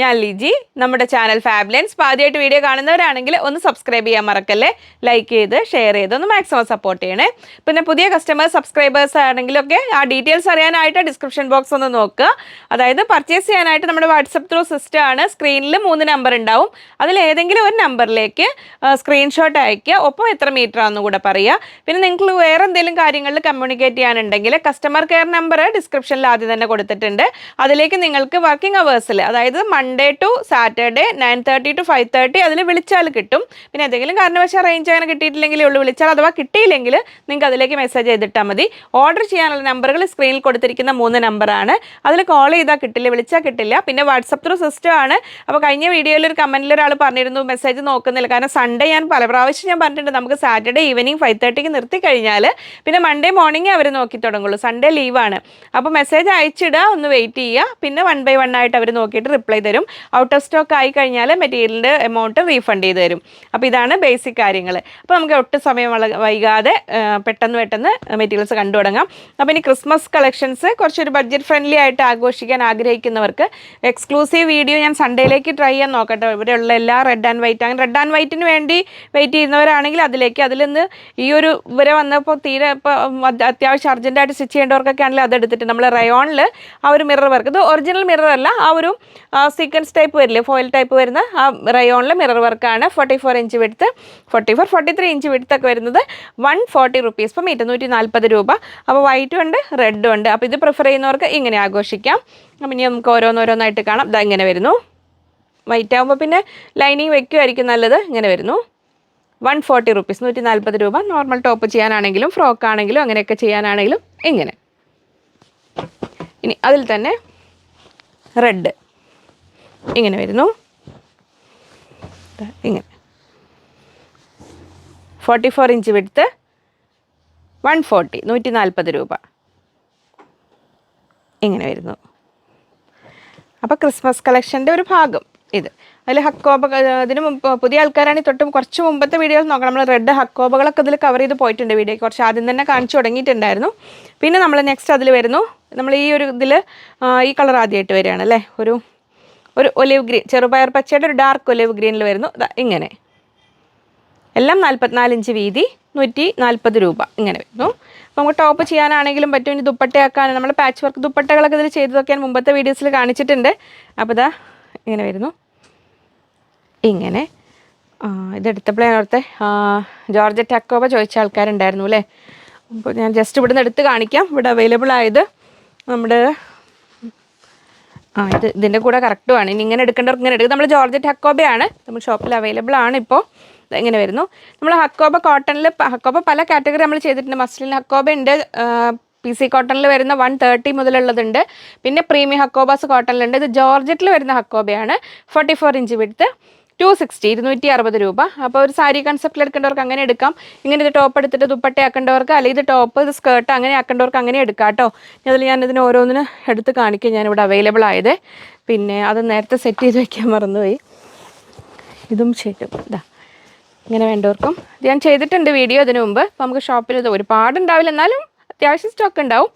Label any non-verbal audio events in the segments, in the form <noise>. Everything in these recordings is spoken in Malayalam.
ഞാൻ ലിജി. നമ്മുടെ ചാനൽ ഫാബ്ലൻസ്. ആദ്യമായിട്ട് വീഡിയോ കാണുന്നവരാണെങ്കിൽ ഒന്ന് സബ്സ്ക്രൈബ് ചെയ്യാൻ മറക്കല്ലേ? ലൈക്ക് ചെയ്ത് ഷെയർ ചെയ്ത് ഒന്ന് മാക്സിമം സപ്പോർട്ട് ചെയ്യണേ. പിന്നെ പുതിയ കസ്റ്റമേഴ്സ് സബ്സ്ക്രൈബേഴ്സ് ആണെങ്കിലൊക്കെ ആ ഡീറ്റെയിൽസ് അറിയാനായിട്ട് ഡിസ്ക്രിപ്ഷൻ ബോക്സ് ഒന്ന് നോക്കുക അതായത് പർച്ചേസ് ചെയ്യാനായിട്ട് നമ്മുടെ വാട്സപ്പ് ത്രൂ സിസ്റ്റം ആണ്. സ്ക്രീനിൽ മൂന്ന് നമ്പർ ഉണ്ടാവും. അതിൽ ഏതെങ്കിലും ഒരു നമ്പറിലേക്ക് സ്ക്രീൻഷോട്ട് അയക്കുക ഒപ്പം എത്ര മീറ്റർ ആണെന്ന് കൂടെ പറയുക. പിന്നെ നിങ്ങൾക്ക് വേറെ എന്തെങ്കിലും കാര്യങ്ങളിൽ കമ്മ്യൂണിക്കേറ്റ് ചെയ്യാനുണ്ടെങ്കിൽ കസ്റ്റമർ കെയർ നമ്പർ ഡിസ്ക്രിപ്ഷനിൽ ആദ്യം തന്നെ കൊടുത്തിട്ടുണ്ട്. അതിലേക്ക് നിങ്ങൾക്ക് വർക്കിംഗ് അവേഴ്സിൽ അതായത് Monday to Saturday nine thirty to five thirty അതിൽ വിളിച്ചാൽ കിട്ടും. പിന്നെ എന്തെങ്കിലും കാരണവശാൽ റേഞ്ച് അങ്ങനെ കിട്ടിയിട്ടില്ലെങ്കിലേ ഉള്ളൂ. വിളിച്ചാൽ അഥവാ കിട്ടിയില്ലെങ്കിൽ നിങ്ങൾക്ക് അതിലേക്ക് മെസ്സേജ് ചെയ്തിട്ടാൽ മതി. ഓർഡർ ചെയ്യാനുള്ള നമ്പറുകൾ സ്ക്രീനിൽ കൊടുത്തിരിക്കുന്ന മൂന്ന് നമ്പറാണ് അതിൽ കോൾ ചെയ്താൽ കിട്ടില്ല വിളിച്ചാൽ കിട്ടില്ല. പിന്നെ വാട്സപ്പ് ത്രൂ സിസ്റ്റം ആണ്. അപ്പോൾ കഴിഞ്ഞ വീഡിയോയിൽ ഒരു കമന്റിൽ ഒരാൾ പറഞ്ഞിരുന്നു മെസ്സേജ് നോക്കുന്നില്ല. കാരണം സൺഡേ ഞാൻ പല പ്രാവശ്യം ഞാൻ പറഞ്ഞിട്ടുണ്ട് നമുക്ക് സാറ്റർഡേ ഈവനിങ് ഫൈവ് തേർട്ടിക്ക് നിർത്തി കഴിഞ്ഞാൽ പിന്നെ മൺഡേ മോർണിംഗ് അവർ നോക്കി തുടങ്ങുള്ളൂ. സൺഡേ ലീവാണ് അപ്പോൾ മെസ്സേജ് അയച്ചിടുക ഒന്ന് വെയിറ്റ് ചെയ്യുക പിന്നെ വൺ ബൈ വൺ ആയിട്ട് അവർ നോക്കിയിട്ട് റിപ്ലൈ തരും. ഔട്ട് ഓഫ് സ്റ്റോക്ക് ആയി കഴിഞ്ഞാൽ മെറ്റീരിയലിന്റെ എമൗണ്ട് റീഫണ്ട് ചെയ്ത് തരും. അപ്പോൾ ഇതാണ് ബേസിക് കാര്യങ്ങൾ അപ്പോൾ നമുക്ക് ഒട്ടും സമയം വൈകാതെ പെട്ടെന്ന് പെട്ടെന്ന് മെറ്റീരിയൽസ് കണ്ടു തുടങ്ങാം. അപ്പോൾ ഇനി ക്രിസ്മസ് കളക്ഷൻസ് കുറച്ചൊരു ബഡ്ജറ്റ് ഫ്രണ്ട്ലി ആയിട്ട് ആഘോഷിക്കാൻ ആഗ്രഹിക്കുന്നവർക്ക് എക്സ്ക്ലൂസീവ് വീഡിയോ ഞാൻ സൺഡേയിലേക്ക് ട്രൈ ചെയ്യാൻ നോക്കട്ടെ. ഇവിടെയുള്ള എല്ലാ റെഡ് ആൻഡ് വൈറ്റ് അങ്ങനെ റെഡ് ആൻഡ് വൈറ്റിന് വേണ്ടി വെയിറ്റ് ചെയ്യുന്നവരാണെങ്കിൽ അതിലേക്ക് അതിൽ നിന്ന് ഈ ഒരു ഇവരെ വന്നപ്പോൾ തീരെ ഇപ്പോൾ അത്യാവശ്യം അർജന്റായിട്ട് സ്റ്റിച്ച് ചെയ്യേണ്ടവർക്കൊക്കെ ആണെങ്കിൽ അതെടുത്തിട്ട് നമ്മൾ റയോണിൽ ആ ഒരു മിറർ വർക്ക് ഇത് ഒറിജിനൽ മിറർ അല്ല ആ ഒരു സീക്വൻസ് ടൈപ്പ് വരില്ലേ? ഫോയിൽ ടൈപ്പ് വരുന്ന ആ റയോണിലെ മിറർ വർക്കാണ് ഫോർട്ടി ഫോർ ഇഞ്ച് വിടുത്ത് forty four forty three inch വിടുത്തൊക്കെ വരുന്നത് വൺ ഫോർട്ടി റുപ്പീസ് ഇപ്പം ഇരുന്നൂറ്റി നാൽപ്പത് രൂപ. അപ്പോൾ വൈറ്റും ഉണ്ട് റെഡും ഉണ്ട്. അപ്പോൾ ഇത് പ്രിഫർ ചെയ്യുന്നവർക്ക് ഇങ്ങനെ ആഘോഷിക്കാം. അപ്പം ഇനി നമുക്ക് ഓരോന്നോരോന്നായിട്ട് കാണാം. ഇതാ ഇങ്ങനെ വരുന്നു. വൈറ്റ് ആകുമ്പോൾ പിന്നെ ലൈനിങ് വെക്കുമായിരിക്കും നല്ലത്. ഇങ്ങനെ വരുന്നു. വൺ ഫോർട്ടി റുപ്പീസ് നൂറ്റി നാൽപ്പത് രൂപ. നോർമൽ ടോപ്പ് ചെയ്യാനാണെങ്കിലും ഫ്രോക്ക് ആണെങ്കിലും അങ്ങനെയൊക്കെ ചെയ്യാനാണെങ്കിലും ഇങ്ങനെ. ഇനി അതിൽ തന്നെ റെഡ് ഇങ്ങനെ വരുന്നു. ഇങ്ങനെ. ഫോർട്ടി ഫോർ ഇഞ്ച് വിടുത്ത് വൺ ഫോർട്ടി നൂറ്റി നാൽപ്പത് രൂപ. ഇങ്ങനെ വരുന്നു. അപ്പോൾ ക്രിസ്മസ് കളക്ഷന്റെ ഒരു ഭാഗം ഇത്. അതിൽ ഹക്കോബ ഇതിന് മുമ്പ് പുതിയ ആൾക്കാരാണെങ്കിൽ തൊട്ടും കുറച്ച് മുമ്പത്തെ വീഡിയോസ് നോക്കാം നമ്മൾ റെഡ് ഹക്കോബകളൊക്കെ ഇതിൽ കവർ ചെയ്ത് പോയിട്ടുണ്ട് വീഡിയോ കുറച്ച് ആദ്യം തന്നെ കാണിച്ചു തുടങ്ങിയിട്ടുണ്ടായിരുന്നു. പിന്നെ നമ്മൾ നെക്സ്റ്റ് അതിൽ വരുന്നു. നമ്മൾ ഈ ഒരു ഇതിൽ ഈ കളർ ആദ്യമായിട്ട് വരികയാണ് അല്ലേ? ഒരു ഒരു ഒലിവ് ഗ്രീൻ ചെറുപയർ പച്ചയുടെ ഒരു ഡാർക്ക് ഒലിവ് ഗ്രീനിൽ വരുന്നു. ഇങ്ങനെ. എല്ലാം നാൽപ്പത്തിനാല് ഇഞ്ച് വീതി നൂറ്റി നാൽപ്പത് രൂപ. ഇങ്ങനെ വരുന്നു. അപ്പോൾ നമുക്ക് ടോപ്പ് ചെയ്യാനാണെങ്കിലും പറ്റും. ഇനി ദുപ്പട്ടയാക്കാൻ നമ്മൾ പാച്ച് വർക്ക് ദുപ്പട്ടകളൊക്കെ ഇതിൽ ചെയ്തതൊക്കെ ഞാൻ മുമ്പത്തെ വീഡിയോസിൽ കാണിച്ചിട്ടുണ്ട്. അപ്പോൾ ഇതാ ഇങ്ങനെ വരുന്നു. ഇങ്ങനെ. ഇതെടുത്തപ്പോഴേ അവിടുത്തെ ജോർജറ്റ് അക്കോബ ചോദിച്ച ആൾക്കാരുണ്ടായിരുന്നു അല്ലേ? അപ്പോൾ ഞാൻ ജസ്റ്റ് ഇവിടുന്ന് എടുത്ത് കാണിക്കാം. ഇവിടെ അവൈലബിൾ ആയത് നമ്മുടെ ആ ഇത് ഇതിന്റെ കൂടെ കറക്റ്റുമാണ് ഇനി ഇങ്ങനെ എടുക്കേണ്ടവർക്ക് ഇങ്ങനെ എടുക്കും. നമ്മൾ ജോർജറ്റ് ഹക്കോബയാണ് നമ്മൾ ഷോപ്പിൽ അവൈലബിൾ ആണ് ഇപ്പോൾ ഇങ്ങനെ വരുന്നു? നമ്മൾ ഹക്കോബ കോട്ടണിൽ ഹക്കോബ പല കാറ്റഗറി നമ്മൾ ചെയ്തിട്ടുണ്ട്. മസ്ലിൻ ഹക്കോബ ഉണ്ട് പി സി കോട്ടണിൽ വരുന്ന വൺ തേർട്ടി മുതലുള്ളതുണ്ട് പിന്നെ പ്രീമിയം ഹക്കോബാസ് കോട്ടണിലുണ്ട് ഇത് ജോർജറ്റിൽ വരുന്ന ഹക്കോബയാണ്. ഫോർട്ടി ഫോർ ഇഞ്ച് വിടുത്ത് ടു സിക്സ്റ്റി ഇരുന്നൂറ്റി അറുപത് രൂപ. അപ്പോൾ ഒരു സാരി കൺസെപ്റ്റിൽ എടുക്കേണ്ടവർക്ക് അങ്ങനെ എടുക്കാം. ഇങ്ങനെ ഇത് ടോപ്പ് എടുത്തിട്ട് ദുപ്പട്ട ആക്കേണ്ടവർക്ക് അല്ലെങ്കിൽ ഇത് ടോപ്പ് ഇത് സ്കേർട്ട് അങ്ങനെ ആക്കേണ്ടവർക്ക് അങ്ങനെ എടുക്കാം കേട്ടോ. അതിൽ ഞാൻ ഇതിന് ഓരോന്നിന് എടുത്ത് കാണിക്കും. ഞാനിവിടെ അവൈലബിൾ ആയത്. പിന്നെ അത് നേരത്തെ സെറ്റ് ചെയ്ത് വയ്ക്കാൻ മറന്നുപോയി. ഇതും ശരി ഇതാ ഇങ്ങനെ വേണ്ടവർക്കും. ഞാൻ ചെയ്തിട്ടുണ്ട് വീഡിയോ അതിന് മുമ്പ്. അപ്പോൾ നമുക്ക് ഷോപ്പിൽ ഇത് ഒരുപാട് ഉണ്ടാവില്ല എന്നാലും അത്യാവശ്യം സ്റ്റോക്ക് ഉണ്ടാവും.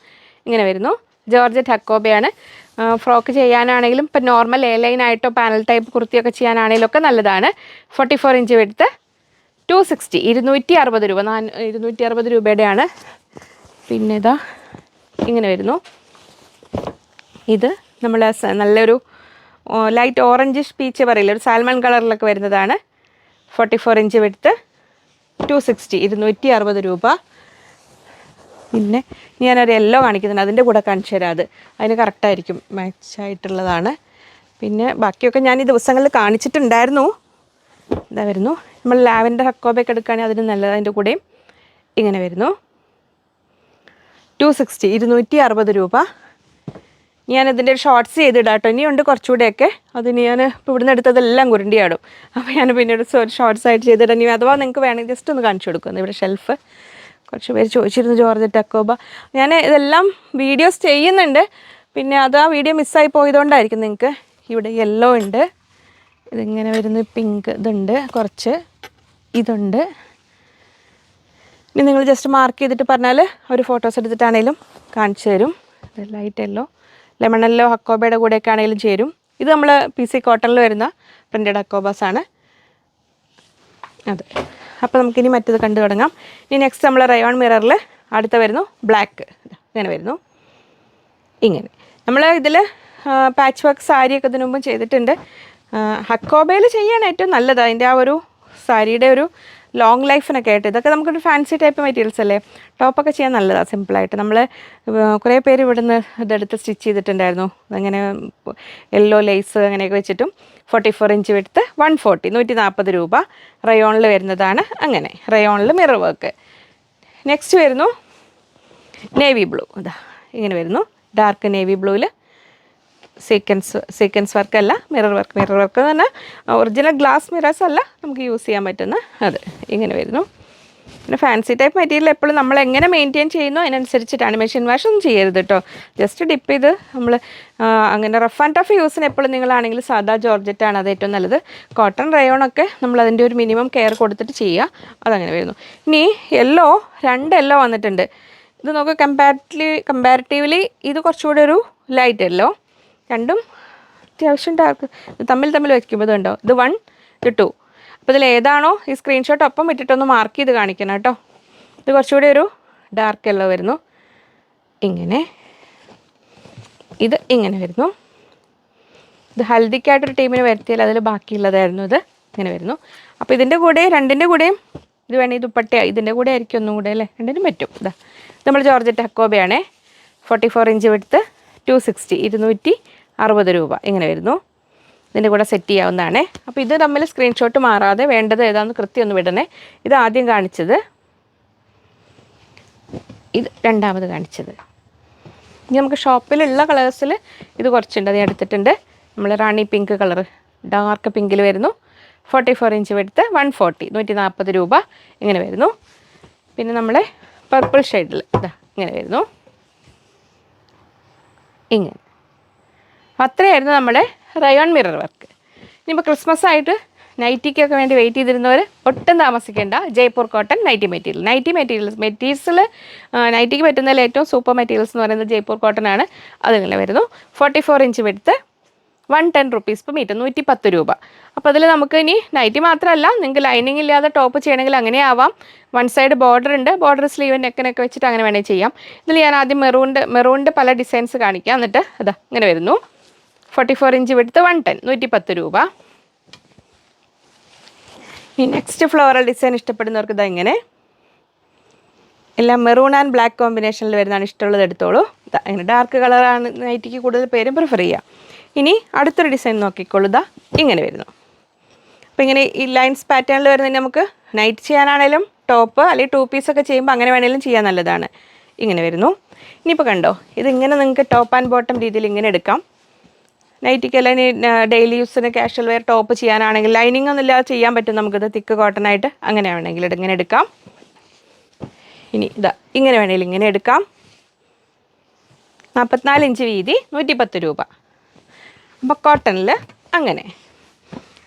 ഇങ്ങനെ വരുന്നു. ജോർജറ്റ് ഹക്കോബയാണ് ഫ്രോക്ക് ചെയ്യാനാണെങ്കിലും ഇപ്പം നോർമൽ എ ലൈൻ ആയിട്ടോ പാനൽ ടൈപ്പ് കുർത്തിയൊക്കെ ചെയ്യാനാണെങ്കിലും ഒക്കെ നല്ലതാണ്. ഫോർട്ടി ഫോർ ഇഞ്ച് എടുത്ത് ടു സിക്സ്റ്റി ഇരുന്നൂറ്റി അറുപത് രൂപ നാ ഇരുന്നൂറ്റി അറുപത് രൂപയുടെയാണ്. പിന്നെ ഇതാ ഇങ്ങനെ വരുന്നു. ഇത് നമ്മൾ നല്ലൊരു ലൈറ്റ് ഓറഞ്ച് പീച്ച് പറയില്ല ഒരു സാൽമൺ കളറിലൊക്കെ വരുന്നതാണ്. ഫോർട്ടി ഫോർ ഇഞ്ച് വെടുത്ത് ടു സിക്സ്റ്റി ഇരുന്നൂറ്റി അറുപത് രൂപ. പിന്നെ ഞാനൊരു യെല്ലോ കാണിക്കുന്നുണ്ട്. അതിന്റെ കൂടെ കാണിച്ചു തരാം അത്. അതിന് കറക്റ്റായിരിക്കും മാച്ചായിട്ടുള്ളതാണ് പിന്നെ ബാക്കിയൊക്കെ ഞാൻ ഈ ദിവസങ്ങളിൽ കാണിച്ചിട്ടുണ്ടായിരുന്നു. ഇതാ വരുന്നു. നമ്മൾ ലാവൻഡർ ഹക്കോബയൊക്കെ എടുക്കുകയാണെങ്കിൽ അതിന് നല്ലത്. അതിന്റെ കൂടെയും ഇങ്ങനെ വരുന്നു. ടു സിക്സ്റ്റി ഇരുന്നൂറ്റി അറുപത് രൂപ. ഞാനതിന്റെ ഷോർട്സ് ചെയ്തിടാം കേട്ടോ ഇനിയുണ്ട് കുറച്ചുകൂടെയൊക്കെ. അതിന് ഞാൻ ഇപ്പോൾ ഇവിടുന്ന് എടുത്തതെല്ലാം കുരുണ്ടിയാടും അപ്പോൾ ഞാൻ പിന്നീട് ഷോർട്സ് ആയിട്ട് ചെയ്തിടാം. ഇനി അഥവാ നിങ്ങൾക്ക് വേണമെങ്കിൽ ജസ്റ്റ് ഒന്ന് കാണിച്ചു കൊടുക്കുന്നു ഇവിടെ ഷെൽഫ് കുറച്ച് പേര് ചോദിച്ചിരുന്നു ജോർജ് ടക്കോബ. ഞാൻ ഇതെല്ലാം വീഡിയോസ് ചെയ്യുന്നുണ്ട്. പിന്നെ അത് ആ വീഡിയോ മിസ്സായി പോയതുകൊണ്ടായിരിക്കും നിങ്ങൾക്ക് ഇവിടെ യെല്ലോ ഉണ്ട്. ഇതിങ്ങനെ വരുന്ന പിങ്ക് ഇതുണ്ട്. കുറച്ച് ഇതുണ്ട്. ഇനി നിങ്ങൾ ജസ്റ്റ് മാർക്ക് ചെയ്തിട്ട് പറഞ്ഞാൽ അവർ ഫോട്ടോസ് എടുത്തിട്ടാണേലും കാണിച്ചു തരും. ലൈറ്റ് യെല്ലോ ലെമൺ യെല്ലോ ഹക്കോബയുടെ കൂടെയൊക്കെ ആണെങ്കിലും ചേരും. ഇത് നമ്മൾ പി സി കോട്ടണിൽ വരുന്ന പ്രിന്റഡ് ഹക്കോബാസ് ആണ്. അതെ. അപ്പോൾ നമുക്കിനി മറ്റത് കണ്ടു തുടങ്ങാം. ഇനി നെക്സ്റ്റ് നമ്മൾ റയോൺ മിററിൽ അടുത്ത വരുന്നു ബ്ലാക്ക് ഇങ്ങനെ വരുന്നു. ഇങ്ങനെ. നമ്മൾ ഇതിൽ പാച്ച് വർക്ക് സാരിയൊക്കെ ഇതിനു മുമ്പ് ചെയ്തിട്ടുണ്ട്. ഹക്കോബയിൽ ചെയ്യാണ് ഏറ്റവും നല്ലത്. അതിന്റെ ആ ഒരു സാരിയുടെ ഒരു ലോങ് ലൈഫിനൊക്കെ ആയിട്ട് ഇതൊക്കെ നമുക്കൊരു ഫാൻസി ടൈപ്പ് മെറ്റീരിയൽസ് അല്ലേ? ടോപ്പൊക്കെ ചെയ്യാൻ നല്ലതാണ് സിമ്പിളായിട്ട് നമ്മൾ കുറേ പേര് ഇവിടുന്ന് ഇതെടുത്ത് സ്റ്റിച്ച് ചെയ്തിട്ടുണ്ടായിരുന്നു. അങ്ങനെ യെല്ലോ ലേസ് അങ്ങനെയൊക്കെ വെച്ചിട്ടും ഫോർട്ടി ഫോർ ഇഞ്ച് വിടുത്ത് വൺ ഫോർട്ടി നൂറ്റി നാൽപ്പത് രൂപ റയോണിൽ വരുന്നതാണ് അങ്ങനെ. റയോണിൽ മിറർ വർക്ക് നെക്സ്റ്റ് വരുന്നു നേവി ബ്ലൂ ഇതാ ഇങ്ങനെ വരുന്നു. ഡാർക്ക് നേവി ബ്ലൂവിൽ സീക്വൻസ് സീക്വൻസ് വർക്ക് അല്ല മിറർ വർക്ക് മിറർ വർക്ക് പറഞ്ഞാൽ ഒറിജിനൽ ഗ്ലാസ് മിറേഴ്സ് അല്ല നമുക്ക് യൂസ് ചെയ്യാൻ പറ്റുന്ന അത് ഇങ്ങനെ വരുന്നു. പിന്നെ ഫാൻസി ടൈപ്പ് മെറ്റീരിയൽ എപ്പോഴും നമ്മൾ എങ്ങനെ മെയിന്റെയിൻ ചെയ്യുന്നു അതിനനുസരിച്ചിട്ടാണ് മെഷീൻ വാഷ് ഒന്നും ചെയ്യരുത് കേട്ടോ ജസ്റ്റ് ഡിപ്പ് ചെയ്ത് നമ്മൾ അങ്ങനെ റഫ് ആൻഡ് ടഫ് യൂസിന് എപ്പോഴും നിങ്ങളാണെങ്കിൽ സാധാ ജോർജറ്റാണ് അത് ഏറ്റവും നല്ലത്. കോട്ടൺ റയോണൊക്കെ നമ്മൾ അതിന്റെ ഒരു മിനിമം കെയർ കൊടുത്തിട്ട് ചെയ്യുക അതങ്ങനെ വരുന്നു. ഇനി യെല്ലോ രണ്ട് യെല്ലോ വന്നിട്ടുണ്ട്. ഇത് നോക്കുക കമ്പാരിറ്റീവ്ലി കമ്പാരിറ്റീവ്ലി ഇത് കുറച്ചുകൂടെ ഒരു ലൈറ്റ് യെല്ലോ രണ്ടും അത്യാവശ്യം ഡാർക്ക് തമ്മിൽ തമ്മിൽ വയ്ക്കുമ്പോൾ ഇതുണ്ടോ? ഇത് വൺ ഇത് ടു അപ്പോൾ ഇതിൽ ഏതാണോ ഈ സ്ക്രീൻഷോട്ട് ഒപ്പം ഇട്ടിട്ടൊന്ന് മാർക്ക് ചെയ്ത് കാണിക്കണം കേട്ടോ. ഇത് കുറച്ചുകൂടി ഒരു ഡാർക്ക് യെല്ലോ വരുന്നു. ഇങ്ങനെ. ഇത് ഇങ്ങനെ വരുന്നു. ഇത് ഹൽദിക്കായിട്ടൊരു ടീമിന് വരുത്തിയാൽ അതിൽ ബാക്കിയുള്ളതായിരുന്നു ഇത്. ഇങ്ങനെ വരുന്നു. അപ്പോൾ ഇതിന്റെ കൂടെ രണ്ടിന്റെ കൂടെയും ഇത് വേണേൽ ദുപ്പട്ടയാണ് ഇതിന്റെ കൂടെ ആയിരിക്കും ഒന്നും കൂടെ അല്ലേ? രണ്ടിനും പറ്റും. ഇതാ നമ്മൾ ജോർജറ്റ് ഹക്കോബയാണേ ഫോർട്ടി ഫോർ ഇഞ്ച് വിടുത്ത് ടു സിക്സ്റ്റി ഇരുന്നൂറ്റി അറുപത് രൂപ ഇങ്ങനെ വരുന്നു. ഇതിന്റെ കൂടെ സെറ്റ് ചെയ്യാവുന്നതാണ്. അപ്പോൾ ഇത് തമ്മിൽ സ്ക്രീൻഷോട്ട് മാറാതെ വേണ്ടത് ഏതാണെന്ന് കൃത്യം വിടണേ. ഇത് ആദ്യം കാണിച്ചത് ഇത് രണ്ടാമത് കാണിച്ചത്. ഇനി നമുക്ക് ഷോപ്പിലുള്ള കളേഴ്സിൽ ഇത് കുറച്ചുണ്ട് അത് എടുത്തിട്ടുണ്ട്. നമ്മൾ റാണി പിങ്ക് കളർ ഡാർക്ക് പിങ്കിൽ വരുന്നു. ഫോർട്ടി ഫോർ ഇഞ്ച് എടുത്ത് വൺ ഫോർട്ടി നൂറ്റി നാൽപ്പത് രൂപ ഇങ്ങനെ വരുന്നു. പിന്നെ നമ്മളെ പർപ്പിൾ ഷെയ്ഡിൽ ഇതാ ഇങ്ങനെ വരുന്നു. ഇങ്ങനെ. അത്രയായിരുന്നു നമ്മുടെ റയോൺ മിറർ വർക്ക്. ഇനിയിപ്പോൾ ക്രിസ്മസ് ആയിട്ട് നൈറ്റിക്കൊക്കെ വേണ്ടി വെയിറ്റ് ചെയ്തിരുന്നവർ ഒട്ടും താമസിക്കേണ്ട Jaipur cotton nighty material. Nighty materials മെറ്റീരിയൽസിൽ നൈറ്റിക്ക് പറ്റുന്നതിൽ ഏറ്റവും സൂപ്പർ മെറ്റീരിയൽസ് എന്ന് പറയുന്നത് ജയ്പൂർ കോട്ടൺ ആണ്. അതിങ്ങനെ വരുന്നു. ഫോർട്ടി ഫോർ ഇഞ്ച് വെടുത്ത് വൺ ടെൻ റുപ്പീസ് ഇപ്പം മീറ്റർ നൂറ്റി പത്ത് രൂപ. അപ്പോൾ അതിൽ നമുക്ക് ഇനി നൈറ്റി മാത്രമല്ല നിങ്ങൾക്ക് ലൈനിങ് ഇല്ലാതെ ടോപ്പ് ചെയ്യണമെങ്കിൽ അങ്ങനെ ആവാം. വൺ സൈഡ് ബോർഡർ ഉണ്ട് ബോർഡർ സ്ലീവ് നെക്കിനൊക്കെ വെച്ചിട്ട് അങ്ങനെ വേണമെങ്കിൽ ചെയ്യാം. ഇതിൽ ഞാൻ ആദ്യം മെറൂണിന്റെ മെറൂണിന്റെ പല ഡിസൈൻസ് കാണിക്കാം. എന്നിട്ട് അതാ ഇങ്ങനെ വരുന്നു. ഫോർട്ടി ഫോർ ഇഞ്ച് വിടുത്ത് വൺ ടെൻ നൂറ്റി പത്ത് രൂപ. ഈ നെക്സ്റ്റ് ഫ്ലോറൽ ഡിസൈൻ ഇഷ്ടപ്പെടുന്നവർക്ക് ഇതാ ഇങ്ങനെ. എല്ലാം മെറൂൺ ആൻഡ് ബ്ലാക്ക് കോമ്പിനേഷനിൽ വരുന്നതാണ് ഇഷ്ടമുള്ളത് എടുത്തോളൂ. ഇങ്ങനെ ഡാർക്ക് കളറാണ് നൈറ്റിക്ക് കൂടുതൽ പേരും പ്രിഫർ ചെയ്യുക. ഇനി അടുത്തൊരു ഡിസൈൻ നോക്കിക്കൊള്ളുക ഇങ്ങനെ വരുന്നു. അപ്പോൾ ഇങ്ങനെ ഈ ലൈൻസ് പാറ്റേണിൽ വരുന്നതിന് നമുക്ക് നൈറ്റ് ചെയ്യാനാണേലും ടോപ്പ് അല്ലെങ്കിൽ ടു പീസൊക്കെ ചെയ്യുമ്പോൾ അങ്ങനെ വേണേലും ചെയ്യാൻ നല്ലതാണ്. ഇങ്ങനെ വരുന്നു. ഇനിയിപ്പോൾ കണ്ടോ ഇതിങ്ങനെ നിങ്ങൾക്ക് ടോപ്പ് ആൻഡ് ബോട്ടം രീതിയിൽ ഇങ്ങനെ എടുക്കാം. നൈറ്റിക്ക് അല്ലെങ്കിൽ ഡെയിലി യൂസിന് കാഷ്വൽ വെയർ ടോപ്പ് ചെയ്യാനാണെങ്കിൽ ലൈനിങ് ഒന്നും ഇല്ലാതെ ചെയ്യാൻ പറ്റും. നമുക്കിത് തിക്ക് കോട്ടൺ ആയിട്ട് അങ്ങനെ വേണമെങ്കിൽ ഇങ്ങനെ എടുക്കാം. ഇനി ഇതാ ഇങ്ങനെ വേണമെങ്കിൽ ഇങ്ങനെ എടുക്കാം. നാൽപ്പത്തിനാല് ഇഞ്ച് വീതി നൂറ്റി പത്ത് രൂപ. അപ്പോൾ കോട്ടണിൽ അങ്ങനെ.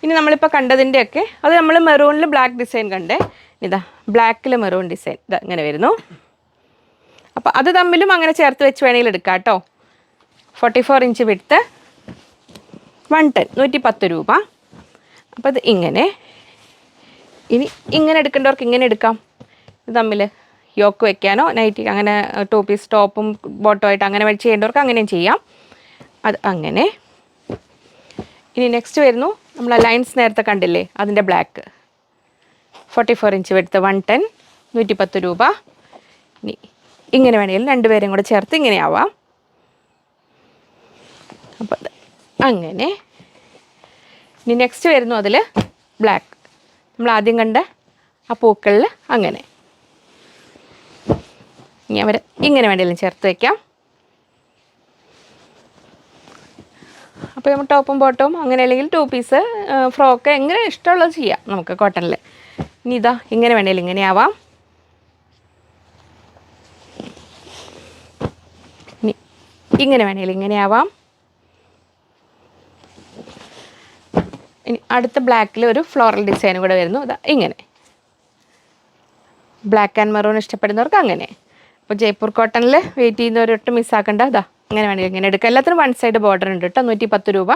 ഇനി നമ്മളിപ്പോൾ കണ്ടതിന്റെയൊക്കെ അത് നമ്മൾ മെറൂണിൽ ബ്ലാക്ക് ഡിസൈൻ കണ്ടേ. ഇതാ ബ്ലാക്കിൽ മെറൂൺ ഡിസൈൻ ഇതാ ഇങ്ങനെ വരുന്നു. അപ്പോൾ അത് തമ്മിലും അങ്ങനെ ചേർത്ത് വെച്ച് വേണമെങ്കിൽ എടുക്കാം കേട്ടോ ഫോർട്ടി ഫോർ ഇഞ്ച് വിടുത്ത് വൺ ടെൻ നൂറ്റി പത്ത് രൂപ. അപ്പോൾ ഇത് ഇങ്ങനെ. ഇനി ഇങ്ങനെ എടുക്കേണ്ടവർക്ക് ഇങ്ങനെ എടുക്കാം. ഇത് തമ്മിൽ യോക്ക് വെക്കാനോ നൈറ്റി അങ്ങനെ ടു പീസ് ടോപ്പും ബോട്ടോ ആയിട്ട് അങ്ങനെ ചെയ്യേണ്ടവർക്ക് അങ്ങനെയും ചെയ്യാം. അത് അങ്ങനെ. ഇനി നെക്സ്റ്റ് വരുന്നു. നമ്മൾ ലൈൻസ് നേരത്തെ കണ്ടില്ലേ? അതിന്റെ ബ്ലാക്ക് ഫോർട്ടി ഫോർ ഇഞ്ച് വെടുത്ത് വൺ ടെൻ നൂറ്റി പത്ത് രൂപ. ഇനി ഇങ്ങനെ വേണമെങ്കിൽ രണ്ടുപേരും കൂടെ ചേർത്ത് ഇങ്ങനെയാവാം അപ്പോൾ അങ്ങനെ. ഇനി നെക്സ്റ്റ് വരുന്നു അതിൽ ബ്ലാക്ക് നമ്മൾ ആദ്യം കണ്ട ആ പൂക്കളിൽ അങ്ങനെ. ഇനി അവർ ഇങ്ങനെ വേണമെങ്കിലും ചേർത്ത് വയ്ക്കാം അപ്പോൾ നമ്മൾ ടോപ്പും ബോട്ടവും അങ്ങനെ അല്ലെങ്കിൽ ടു പീസ് ഫ്രോക്ക് എങ്ങനെ ഇഷ്ടമുള്ളത് ചെയ്യാം നമുക്ക് കോട്ടണിൽ ഇനി ഇതാ ഇങ്ങനെ വേണമെങ്കിൽ ഇങ്ങനെ ആവാം. ഇനി ഇങ്ങനെ വേണമെങ്കിൽ ഇങ്ങനെ ആവാം. ഇനി അടുത്ത ബ്ലാക്കിൽ ഒരു ഫ്ലോറൽ ഡിസൈനും കൂടെ വരുന്നു. ഇതാ ഇങ്ങനെ. ബ്ലാക്ക് ആൻഡ് മെറൂൺ ഇഷ്ടപ്പെടുന്നവർക്ക് അങ്ങനെ. അപ്പോൾ ജയ്പൂർ കോട്ടണിൽ വെയിറ്റ് ചെയ്യുന്നവരൊട്ടും മിസ്സാക്കണ്ട ഇതാ അങ്ങനെ വേണമെങ്കിൽ ഇങ്ങനെ എടുക്കാം. എല്ലാത്തിനും വൺ സൈഡ് ബോർഡർ ഉണ്ട് കേട്ടോ നൂറ്റി പത്ത് രൂപ.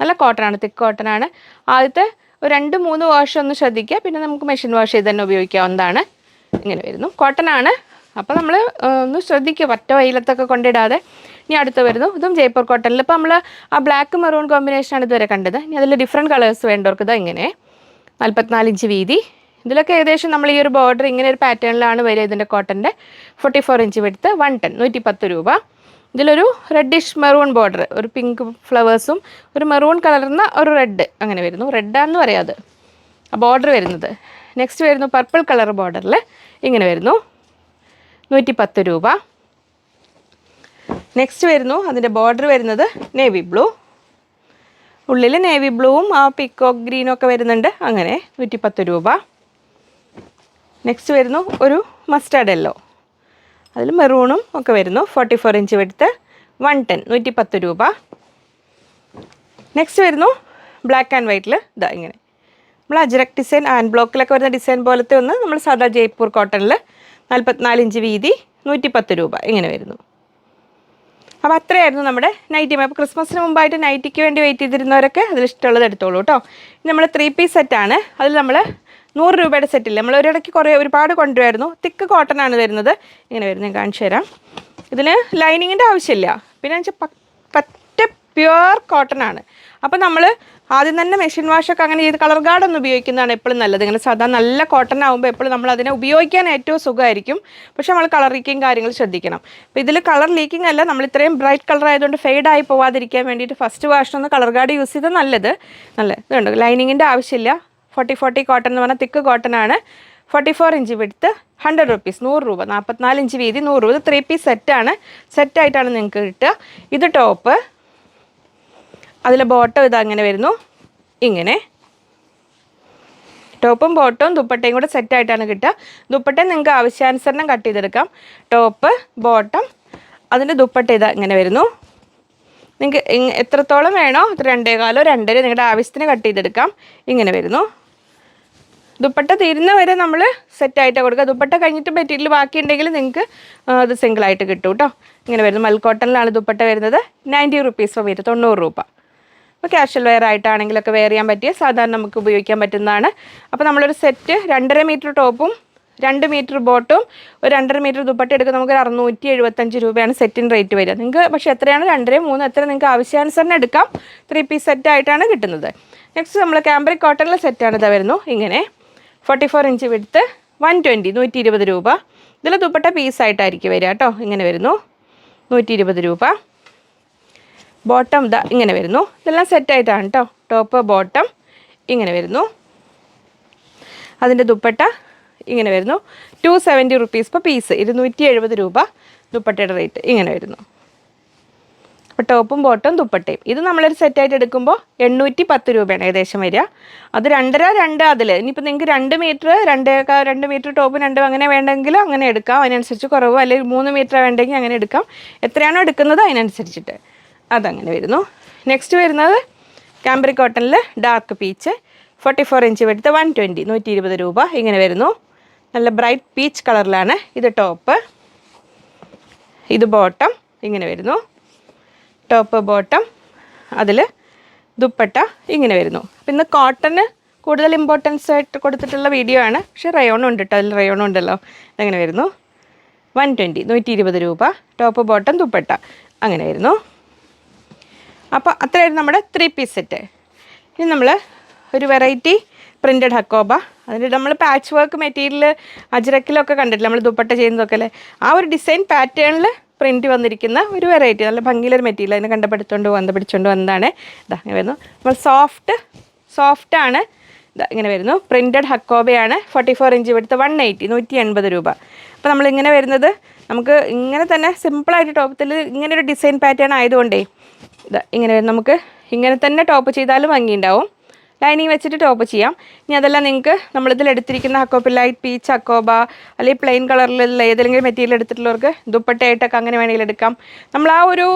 നല്ല കോട്ടൺ ആണ് തിക്ക് കോട്ടൺ ആണ്. ആദ്യത്തെ ഒരു രണ്ട് മൂന്ന് വാഷ് ഒന്ന് ശ്രദ്ധിക്കുക. പിന്നെ നമുക്ക് മെഷീൻ വാഷ് ചെയ്ത് തന്നെ ഉപയോഗിക്കാവുന്നതാണ്. ഇങ്ങനെ വരുന്നു. കോട്ടൺ ആണ്. അപ്പോൾ നമ്മൾ ഒന്ന് ശ്രദ്ധിക്കുക. പറ്റ വെയിലത്തൊക്കെ കൊണ്ടിടാതെ. ഇനി അടുത്ത് വരുന്നു. ഇതും ജയ്പൂർ കോട്ടണിൽ ഇപ്പോൾ നമ്മൾ ആ ബ്ലാക്ക് മെറൂൺ കോമ്പിനേഷനാണ് ഇതുവരെ കണ്ടത്. ഇനി അതിൽ ഡിഫറെന്റ് കളേഴ്സ് വേണ്ടവർക്ക് ഇതാ ഇങ്ങനെ. നാൽപ്പത്തിനാല് ഇഞ്ച് വീതി. ഇതിലൊക്കെ ഏകദേശം നമ്മൾ ഈ ഒരു ബോർഡർ ഇങ്ങനെ ഒരു പാറ്റേണിലാണ് വരിക ഇതിന്റെ കോട്ടന്റെ ഫോർട്ടി ഫോർ ഇഞ്ച് വെടുത്ത് വൺ ടെൻ നൂറ്റി പത്ത് രൂപ. ഇതിലൊരു റെഡിഷ് മെറൂൺ ബോർഡർ ഒരു പിങ്ക് ഫ്ലവേഴ്സും ഒരു മെറൂൺ കളർന്ന ഒരു റെഡ് അങ്ങനെ വരുന്നു. പറയാത് ആ ബോർഡർ വരുന്നത്. നെക്സ്റ്റ് വരുന്നു പർപ്പിൾ കളർ ബോർഡറിൽ ഇങ്ങനെ വരുന്നു. നൂറ്റി പത്ത് രൂപ. നെക്സ്റ്റ് വരുന്നു അതിന്റെ ബോർഡർ വരുന്നത് നേവി ബ്ലൂ ഉള്ളിൽ നേവി ബ്ലൂവും ആ പിക്കോ ഗ്രീനും ഒക്കെ വരുന്നുണ്ട്. അങ്ങനെ നൂറ്റി പത്ത് രൂപ. നെക്സ്റ്റ് വരുന്നു ഒരു മസ്റ്റാർഡ് യെല്ലോ അതിൽ മെറൂണും ഒക്കെ വരുന്നു. ഫോർട്ടി ഫോർ ഇഞ്ച് വെടുത്ത് വൺ ടെൻ നൂറ്റി പത്ത് രൂപ. നെക്സ്റ്റ് വരുന്നു ബ്ലാക്ക് ആൻഡ് വൈറ്റിൽ ഇതാ ഇങ്ങനെ. നമ്മൾ അജ്രക് ഡിസൈൻ ആൻഡ് ബ്ലോക്കിലൊക്കെ വരുന്ന ഡിസൈൻ പോലത്തെ ഒന്ന് നമ്മൾ സാധാ ജയ്പൂർ കോട്ടണിൽ നാൽപ്പത്തിനാല് ഇഞ്ച് വീതി നൂറ്റി പത്ത് രൂപ ഇങ്ങനെ വരുന്നു. അപ്പോൾ അത്രയായിരുന്നു നമ്മുടെ നൈറ്റി അപ്പോൾ ക്രിസ്മസിന് മുമ്പായിട്ട് നൈറ്റിക്ക് വേണ്ടി വെയിറ്റ് ചെയ്തിരുന്നവരൊക്കെ അതിൽ ഇഷ്ടമുള്ളത് എടുത്തോളൂ കേട്ടോ. നമ്മൾ ത്രീ പീസ് സെറ്റാണ് അതിൽ നമ്മൾ നൂറ് രൂപയുടെ സെറ്റില്ല നമ്മൾ ഒരിടയ്ക്ക് കുറേ ഒരുപാട് കൊണ്ടുവരുമായിരുന്നു. തിക്ക് കോട്ടൺ ആണ് വരുന്നത് ഇങ്ങനെ വരുന്നത് ഞാൻ കാണിച്ചു തരാം. ഇതിന് ലൈനിങ്ങിന്റെ ആവശ്യമില്ല. പിന്നെ വെച്ചാൽ പറ്റ പ്യുവർ കോട്ടൺ ആണ്. അപ്പോൾ നമ്മൾ ആദ്യം തന്നെ മെഷീൻ വാഷൊക്കെ അങ്ങനെ ചെയ്ത് കളർ ഗാർഡ് ഒന്ന് ഉപയോഗിക്കുന്നതാണ് എപ്പോഴും നല്ലത്. ഇങ്ങനെ സാധാ നല്ല കോട്ടൺ ആകുമ്പോൾ എപ്പോഴും നമ്മൾ അതിനെ ഉപയോഗിക്കാൻ ഏറ്റവും സുഖമായിരിക്കും. പക്ഷെ നമ്മൾ കളർ ലീക്കിങ് കാര്യങ്ങൾ ശ്രദ്ധിക്കണം. അപ്പോൾ ഇതിൽ കളർ ലീക്കിംഗ് അല്ല നമ്മൾ ഇത്രയും ബ്രൈറ്റ് കളർ ആയതുകൊണ്ട് ഫെയ്ഡ് ആയി പോവാതിരിക്കാൻ വേണ്ടിയിട്ട് ഫസ്റ്റ് വാഷിനൊന്ന് കളർ ഗാർഡ് യൂസ് ചെയ്താൽ നല്ലത്. നല്ല ഇതുണ്ട് ലൈനിങ്ങിന്റെ ആവശ്യമില്ല. ഫോർട്ടി ഫോർട്ടി കോട്ടൺ എന്ന് പറഞ്ഞാൽ തിക്ക് കോട്ടൺ ആണ്. ഫോർട്ടി ഫോർ ഇഞ്ച് വിടുത്ത് ഹൺഡ്രഡ് റുപ്പീസ് നൂറ് രൂപ നാൽപ്പത്തിനാല് ഇഞ്ച് വീതി നൂറ് രൂപ. ത്രീ പീസ് സെറ്റാണ് സെറ്റായിട്ടാണ് നിങ്ങൾക്ക് കിട്ടുക. ഇത് ടോപ്പ് അതിൽ ബോട്ടം ഇത് അങ്ങനെ വരുന്നു. ഇങ്ങനെ. ടോപ്പും ബോട്ടവും ദുപ്പട്ടയും കൂടെ സെറ്റായിട്ടാണ് കിട്ടുക. ദുപ്പട്ട നിങ്ങൾക്ക് ആവശ്യാനുസരണം കട്ട് ചെയ്തെടുക്കാം. ടോപ്പ് ബോട്ടം അതിന്റെ ദുപ്പട്ട ഇത് ഇങ്ങനെ വരുന്നു. നിങ്ങൾക്ക് എത്രത്തോളം വേണോ രണ്ടേകാലോ രണ്ടര നിങ്ങളുടെ ആവശ്യത്തിന് കട്ട് ചെയ്തെടുക്കാം. ഇങ്ങനെ വരുന്നു. ദുപ്പട്ട തീരുന്ന വരെ നമ്മൾ സെറ്റായിട്ട് കൊടുക്കുക. ദുപ്പട്ട കഴിഞ്ഞിട്ട് മെറ്റീരിയൽ ബാക്കിയുണ്ടെങ്കിൽ നിങ്ങൾക്ക് അത് സിംഗിളായിട്ട് കിട്ടും കേട്ടോ ഇങ്ങനെ വരുന്നത് മൽക്കോട്ടനിലാണ് ദുപ്പട്ട വരുന്നത്. നയന്റി റുപ്പീസ് വരും തൊണ്ണൂറ് രൂപ. അപ്പോൾ ക്യാഷ്വൽ വെയർ ആയിട്ടാണെങ്കിലൊക്കെ വെയർ ചെയ്യാൻ പറ്റിയ സാധാരണ നമുക്ക് ഉപയോഗിക്കാൻ പറ്റുന്നതാണ്. അപ്പോൾ നമ്മളൊരു സെറ്റ് രണ്ടര മീറ്റർ ടോപ്പും രണ്ട് മീറ്റർ ബോട്ടും ഒരു രണ്ടര മീറ്റർ ദുപ്പട്ട എടുക്കുക നമുക്ക് അറുന്നൂറ്റി എഴുപത്തഞ്ച് രൂപയാണ് സെറ്റിന് റേറ്റ് വരിക. നിങ്ങൾക്ക് പക്ഷേ എത്രയാണ്? രണ്ടര മൂന്ന് എത്ര നിങ്ങൾക്ക് ആവശ്യാനുസരണം എടുക്കാം. ത്രീ പീസ് സെറ്റ് ആയിട്ടാണ് കിട്ടുന്നത്. നെക്സ്റ്റ് നമ്മൾ ക്യാമ്പ്രിക് കോട്ടണിലെ സെറ്റാണ് ഇതാ വരുന്നു. ഇങ്ങനെ. ഫോർട്ടി ഫോർ ഇഞ്ച് വിടുത്ത് വൺ ട്വന്റി നൂറ്റി ഇരുപത് രൂപ. ഇതിൽ ദുപ്പട്ട പീസായിട്ടായിരിക്കും വരിക കേട്ടോ. ഇങ്ങനെ വരുന്നു. നൂറ്റി ഇരുപത് രൂപ. ബോട്ടം ഇതാ ഇങ്ങനെ വരുന്നു. ഇതെല്ലാം സെറ്റായിട്ടാണ് കേട്ടോ. ടോപ്പ് ബോട്ടം ഇങ്ങനെ വരുന്നു. അതിന്റെ ദുപ്പട്ട ഇങ്ങനെ വരുന്നു. Two seventy rupees per piece ഇരുന്നൂറ്റി എഴുപത് രൂപ ദുപ്പട്ടയുടെ റേറ്റ് ഇങ്ങനെ വരുന്നു. അപ്പോൾ ടോപ്പും ബോട്ടും ദുപ്പട്ടയും. ഇത് നമ്മളൊരു സെറ്റായിട്ട് എടുക്കുമ്പോൾ എണ്ണൂറ്റി പത്ത് രൂപയാണ് ഏകദേശം വരിക. അത് രണ്ടര രണ്ട് അതിൽ ഇനിയിപ്പോൾ നിങ്ങൾക്ക് രണ്ട് മീറ്റർ രണ്ടേക്കാ രണ്ട് മീറ്റർ ടോപ്പ് രണ്ട് അങ്ങനെ വേണ്ടെങ്കിൽ അങ്ങനെ എടുക്കാം. അതിനനുസരിച്ച് കുറവ് അല്ലെങ്കിൽ മൂന്ന് മീറ്റർ വേണ്ടെങ്കിൽ അങ്ങനെ എടുക്കാം. എത്രയാണോ എടുക്കുന്നത് അതിനനുസരിച്ചിട്ട് അതങ്ങനെ വരുന്നു. നെക്സ്റ്റ് വരുന്നത് കാംബ്രി കോട്ടണിൽ dark peach forty four inch എടുത്ത് വൺ ട്വന്റി നൂറ്റി ഇരുപത് രൂപ ഇങ്ങനെ വരുന്നു. നല്ല ബ്രൈറ്റ് പീച്ച് കളറിലാണ് ഇത് ടോപ്പ്. ഇത് ബോട്ടം ഇങ്ങനെ വരുന്നു. ടോപ്പ് ബോട്ടം അതിൽ ദുപ്പട്ട ഇങ്ങനെ വരുന്നു. അപ്പം ഇന്ന് കോട്ടന് കൂടുതൽ ഇമ്പോർട്ടൻസ് ആയിട്ട് കൊടുത്തിട്ടുള്ള വീഡിയോ ആണ്. പക്ഷേ റയോണും ഉണ്ട് കേട്ടോ അതിൽ റയോണും ഉണ്ടല്ലോ. അതങ്ങനെ വരുന്നു. വൺ ട്വന്റി നൂറ്റി ഇരുപത് രൂപ. Top bottom dupatta. അങ്ങനെ വരുന്നു. അപ്പോൾ അത്രയായിരുന്നു നമ്മുടെ ത്രീ പീസ് സെറ്റ് ഇനി നമ്മൾ ഒരു വെറൈറ്റി പ്രിന്റഡ് ഹക്കോബ അതിന് നമ്മൾ പാച്ച് വർക്ക് മെറ്റീരിയൽ അജ്രക്കിലൊക്കെ കണ്ടിട്ടില്ല? നമ്മൾ ദുപ്പട്ട ചെയ്യുന്നതൊക്കെ അല്ലേ? ആ ഒരു ഡിസൈൻ പാറ്റേണിൽ പ്രിന്റ് വന്നിരിക്കുന്ന ഒരു വെറൈറ്റി നല്ല ഭംഗിയിലൊരു മെറ്റീരിയൽ അതിനെ കണ്ടപ്പെടുത്തോണ്ട് വന്ന് പിടിച്ചുകൊണ്ട് വന്നതാണ്. ഇതാ ഇങ്ങനെ വരുന്നു. നമ്മൾ സോഫ്റ്റ് സോഫ്റ്റ് ആണ്. ഇതാ ഇങ്ങനെ വരുന്നു. പ്രിന്റഡ് ഹക്കോബയാണ് ഫോർട്ടി ഫോർ ഇഞ്ച് എടുത്ത് വൺ എയ്റ്റി നൂറ്റി എൺപത് രൂപ. അപ്പോൾ നമ്മളിങ്ങനെ വരുന്നത് നമുക്ക് ഇങ്ങനെ തന്നെ സിമ്പിളായിട്ട് ടോപ്പത്തിൽ ഇങ്ങനെ ഒരു ഡിസൈൻ പാറ്റേൺ ആയതുകൊണ്ടേ ഇതാ ഇങ്ങനെ നമുക്ക് ഇങ്ങനെ തന്നെ ടോപ്പ് ചെയ്താലും ഭംഗിയുണ്ടാവും. ലൈനിങ് വെച്ചിട്ട് ടോപ്പ് ചെയ്യാം. ഇനി അതെല്ലാം നിങ്ങൾക്ക് നമ്മളിതിൽ എടുത്തിരിക്കുന്ന ഹക്കോപ്പ് ലൈറ്റ് പീച്ച് അക്കോബ അല്ലെങ്കിൽ പ്ലെയിൻ കളറിലുള്ള ഏതെങ്കിലും മെറ്റീരിയൽ എടുത്തിട്ടുള്ളവർക്ക് ദുപ്പട്ടയായിട്ടൊക്കെ അങ്ങനെ വേണമെങ്കിൽ എടുക്കാം. നമ്മൾ ആ ഒരു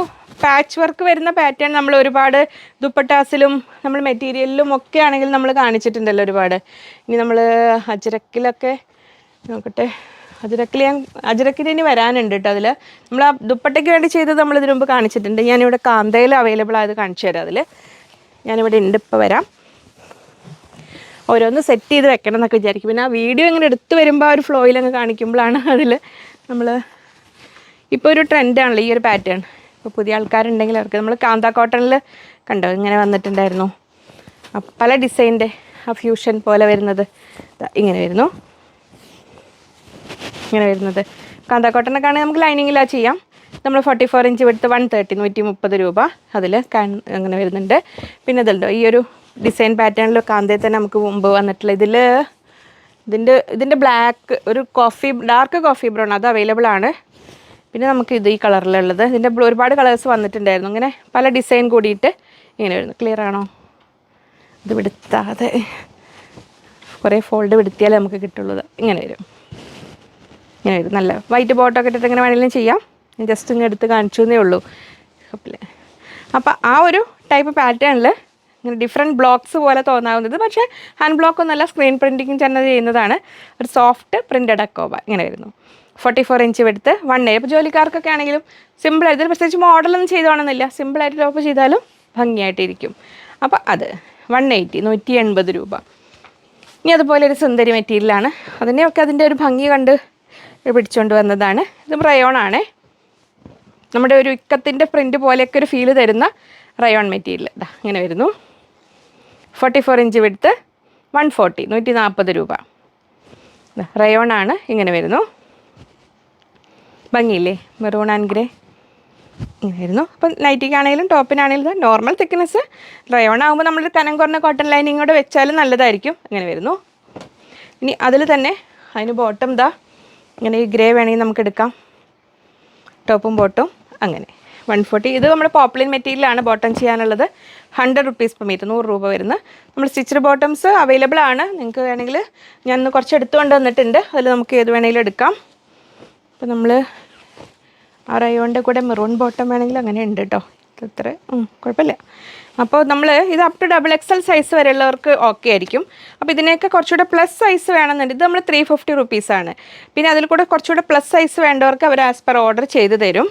പാച്ച് വർക്ക് വരുന്ന പാറ്റേൺ നമ്മൾ ഒരുപാട് ദുപ്പട്ടാസിലും നമ്മൾ മെറ്റീരിയലിലും ഒക്കെ ആണെങ്കിൽ നമ്മൾ കാണിച്ചിട്ടുണ്ടല്ലോ ഒരുപാട്. ഇനി നമ്മൾ അജരക്കിലൊക്കെ നോക്കട്ടെ. അജരക്കിൽ ഞാൻ അജരക്കിൽ ഇനി വരാനുണ്ട് കേട്ടോ അതിൽ നമ്മൾ ആ ദുപ്പട്ടയ്ക്ക് വേണ്ടി ചെയ്തത് നമ്മൾ ഇതിനു മുമ്പ് കാണിച്ചിട്ടുണ്ട്. ഞാനിവിടെ കാന്തയിൽ അവൈലബിൾ ആയത് കാണിച്ചു തരാം അതിൽ ഞാനിവിടെ ഉണ്ട് ഇപ്പോൾ വരാം. ഓരോന്ന് സെറ്റ് ചെയ്ത് വെക്കണം എന്നൊക്കെ വിചാരിക്കും. പിന്നെ ആ വീഡിയോ ഇങ്ങനെ എടുത്തു വരുമ്പോൾ ആ ഒരു ഫ്ലോയിലങ്ങ് കാണിക്കുമ്പോഴാണ് അതിൽ നമ്മൾ ഇപ്പോൾ ഒരു ട്രെൻഡാണല്ലോ ഈ ഒരു പാറ്റേൺ ഇപ്പോൾ പുതിയ ആൾക്കാരുണ്ടെങ്കിൽ അവർക്ക് നമ്മൾ കാന്ത കോട്ടണിൽ കണ്ടോ ഇങ്ങനെ വന്നിട്ടുണ്ടായിരുന്നു. പല ഡിസൈന്റെ ആ ഫ്യൂഷൻ പോലെ വരുന്നത്. ഇങ്ങനെ വരുന്നു. ഇങ്ങനെ വരുന്നത്. കാന്ത കോട്ടനൊക്കെ ആണെങ്കിൽ നമുക്ക് ലൈനിങ്ങിലാ ചെയ്യാം. നമ്മൾ ഫോർട്ടി ഫോർ ഇഞ്ച് എടുത്ത് വൺ തേർട്ടി നൂറ്റി മുപ്പത് രൂപ അതിൽ അങ്ങനെ വരുന്നുണ്ട്. പിന്നെ ഇതുണ്ടോ ഈ ഒരു ഡിസൈൻ പാറ്റേണിലൊക്കെ ആദ്യം തന്നെ നമുക്ക് മുമ്പ് വന്നിട്ടുള്ള ഇതിൽ ഇതിന്റെ ഇതിന്റെ ബ്ലാക്ക് ഒരു കോഫി ഡാർക്ക് കോഫി ബ്രൗൺ അത് അവൈലബിൾ ആണ്. പിന്നെ നമുക്ക് ഇത് ഈ കളറിലുള്ളത് ഇതിന്റെ ഒരുപാട് കളേഴ്സ് വന്നിട്ടുണ്ടായിരുന്നു. ഇങ്ങനെ പല ഡിസൈൻ കൂടിയിട്ട് ഇങ്ങനെ വരുന്നു. ക്ലിയർ ആണോ? ഇത് വിടുത്താതെ. കുറേ ഫോൾഡ് വിടുത്തിയാലേ നമുക്ക് കിട്ടുള്ളൂ ഇങ്ങനെ വരും. ഇങ്ങനെ വരും. നല്ല വൈറ്റ് ബോട്ടൊക്കെ ഇട്ടിട്ട് ഇങ്ങനെ വേണമെങ്കിലും ചെയ്യാം. ഞാൻ ജസ്റ്റ് ഇങ്ങനെ എടുത്ത് കാണിച്ചു എന്നേ ഉള്ളൂ. അപ്പോൾ ആ ഒരു ടൈപ്പ് പാറ്റേണിൽ ഡിഫറെന്റ് ബ്ലോക്സ് പോലെ തോന്നാവുന്നത്. പക്ഷേ ഹാൻഡ് ബ്ലോക്ക് ഒന്നല്ല സ്ക്രീൻ പ്രിന്റിങ് തന്നെ ചെയ്യുന്നതാണ്. ഒരു സോഫ്റ്റ് പ്രിന്റഡ് അക്കോബ ഇങ്ങനെ വരുന്നു. ഫോർട്ടി ഫോർ ഇഞ്ച് എടുത്ത് വൺ എ ഇപ്പോൾ ജോലിക്കാർക്കൊക്കെ ആണെങ്കിലും സിമ്പിളായിട്ട് ഇതിൽ പ്രത്യേകിച്ച് മോഡലൊന്നും ചെയ്തോണമെന്നില്ല സിമ്പിളായിട്ട് ടോപ്പ് ചെയ്താലും ഭംഗിയായിട്ടിരിക്കും. അപ്പോൾ അത് വൺ എയ്റ്റി നൂറ്റി എൺപത് രൂപ. ഇനി അതുപോലെ ഒരു സുന്ദരി മെറ്റീരിയലാണ് അതിനെയൊക്കെ അതിന്റെ ഒരു ഭംഗി കണ്ട് പിടിച്ചുകൊണ്ട് വന്നതാണ്. ഇത് റയോൺ ആണ്. നമ്മുടെ ഒരു ഇക്കത്തിന്റെ പ്രിന്റ് പോലെയൊക്കെ ഒരു ഫീൽ തരുന്ന റയോൺ മെറ്റീരിയൽ ഇതാ ഇങ്ങനെ വരുന്നു. ഫോർട്ടി ഫോർ ഇഞ്ച് വിടുത്ത് വൺ ഫോർട്ടി നൂറ്റി നാൽപ്പത് രൂപ റയോൺ ആണ് ഇങ്ങനെ വരുന്നു. ഭംഗിയില്ലേ? മെറൂൺ ആൻഡ് ഗ്രേ ഇങ്ങനെ വരുന്നു. അപ്പം നൈറ്റിക്കാണെങ്കിലും ടോപ്പിനാണെങ്കിലും നോർമൽ തിക്നെസ് റയോൺ ആകുമ്പോൾ നമ്മൾ കനം കുറഞ്ഞ കോട്ടൺ ലൈനിങ് കൂടെ വെച്ചാലും നല്ലതായിരിക്കും. ഇങ്ങനെ വരുന്നു. ഇനി അതിൽ തന്നെ അതിന് ബോട്ടം ദാ ഇങ്ങനെ ഈ ഗ്രേ വേണമെങ്കിൽ നമുക്ക് എടുക്കാം. ടോപ്പും ബോട്ടും അങ്ങനെ. വൺ ഫോർട്ടി ഇത് നമ്മുടെ പോപ്ലിൻ മെറ്റീരിയലാണ് ബോട്ടം ചെയ്യാനുള്ളത്. ഹൺഡ്രഡ് റുപ്പീസ് പെർ മീറ്റർ നൂറ് രൂപ വരുന്ന നമ്മൾ സ്റ്റിച്ചഡ് ബോട്ടംസ് അവൈലബിൾ ആണ്. നിങ്ങൾക്ക് വേണമെങ്കിൽ ഞാൻ കുറച്ച് എടുത്തുകൊണ്ട് വന്നിട്ടുണ്ട്. അതിൽ നമുക്ക് ഏത് വേണമെങ്കിലും എടുക്കാം. അപ്പോൾ നമ്മൾ ആ റയോണിന്റെ കൂടെ മെറൂൺ ബോട്ടം വേണമെങ്കിൽ അങ്ങനെ ഉണ്ട് കേട്ടോ ഇത്ര കുഴപ്പമില്ല. അപ്പോൾ നമ്മൾ ഇത് up to double XL size വരെയുള്ളവർക്ക് okay ആയിരിക്കും. അപ്പോൾ ഇതിനെയൊക്കെ കുറച്ചുകൂടെ പ്ലസ് സൈസ് വേണമെന്നുണ്ട്. ഇത് നമ്മൾ ത്രീ ഫിഫ്റ്റി റുപ്പീസാണ് പിന്നെ അതിൽ കൂടെ കുറച്ചുകൂടെ പ്ലസ് സൈസ് വേണ്ടവർക്ക് അവർ ആസ് പെർ ഓർഡർ ചെയ്ത് തരും.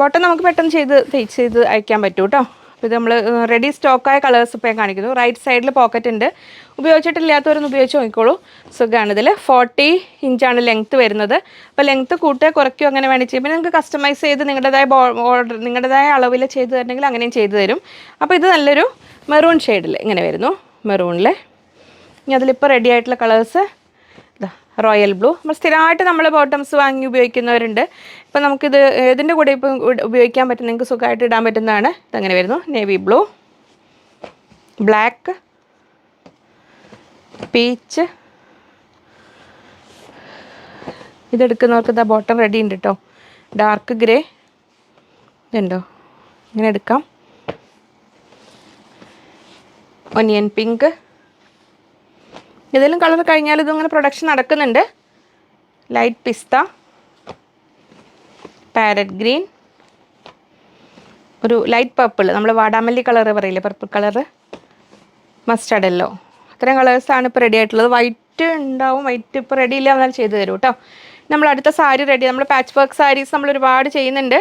ബോട്ടം നമുക്ക് പെട്ടെന്ന് ചെയ്ത് തയ്ച്ച് ചെയ്ത് അയക്കാൻ പറ്റും കേട്ടോ ഇത് നമ്മൾ റെഡി സ്റ്റോക്കായ കളേഴ്സ് ഇപ്പോൾ ഞാൻ കാണിക്കുന്നു. റൈറ്റ് സൈഡിൽ പോക്കറ്റ് ഉണ്ട്. ഉപയോഗിച്ചിട്ടില്ലാത്തവരൊന്ന് ഉപയോഗിച്ച് നോക്കിക്കോളൂ. സുഖമാണ് ഇതിൽ ഫോർട്ടി ഇഞ്ചാണ് ലെങ്ത്ത് വരുന്നത്. അപ്പോൾ ലെങ്ത്ത് കൂട്ടുക കുറയ്ക്കുകയോ അങ്ങനെ വേണമെങ്കിൽ ചെയ്യും. പിന്നെ നിങ്ങൾക്ക് കസ്റ്റമൈസ് ചെയ്ത് നിങ്ങളുടേതായ ഓർഡർ നിങ്ങളുടേതായ അളവിൽ ചെയ്ത് തരണമെങ്കിൽ അങ്ങനെയും ചെയ്തു തരും. അപ്പോൾ ഇത് നല്ലൊരു മെറൂൺ ഷെയ്ഡിൽ ഇങ്ങനെ വരുന്നു. മെറൂണിൽ ഇനി അതിലിപ്പോൾ റെഡി ആയിട്ടുള്ള കളേഴ്സ് റോയൽ ബ്ലൂ നമ്മൾ സ്ഥിരമായിട്ട് നമ്മൾ ബോട്ടംസ് വാങ്ങി ഉപയോഗിക്കുന്നവരുണ്ട്. ഇപ്പം നമുക്കിത് ഏതിന്റെ കൂടെ ഇപ്പം ഉപയോഗിക്കാൻ പറ്റും നിങ്ങൾക്ക് സുഖമായിട്ട് ഇടാൻ പറ്റുന്നതാണ്. ഇതങ്ങനെ വരുന്നു. നേവി ബ്ലൂ ബ്ലാക്ക് പീച്ച് ഇതെടുക്കുന്നവർക്ക് ഇതാ ബോട്ടം റെഡി ഉണ്ട് കേട്ടോ ഡാർക്ക് ഗ്രേ ഇതുണ്ടോ? ഇങ്ങനെ എടുക്കാം. ഒനിയൻ പിങ്ക് ഏതെങ്കിലും കളർ കഴിഞ്ഞാൽ ഇതങ്ങനെ പ്രൊഡക്ഷൻ നടക്കുന്നുണ്ട്. ലൈറ്റ് പിസ്ത പാരറ്റ് ഗ്രീൻ ഒരു ലൈറ്റ് പർപ്പിൾ നമ്മൾ വാടാമല്ലി കളർ പറയില്ലേ പർപ്പിൾ കളറ് മസ്റ്റർഡ് എല്ലോ അത്രയും കളേഴ്സാണ് ഇപ്പോൾ റെഡി ആയിട്ടുള്ളത്. വൈറ്റ് ഉണ്ടാവും വൈറ്റ് ഇപ്പോൾ റെഡി ഇല്ല എന്നാൽ ചെയ്തു തരും കേട്ടോ നമ്മൾ അടുത്ത സാരി റെഡി നമ്മൾ പാച്ച് വർക്ക് സാരീസ് നമ്മൾ ഒരുപാട് ചെയ്യുന്നുണ്ട്.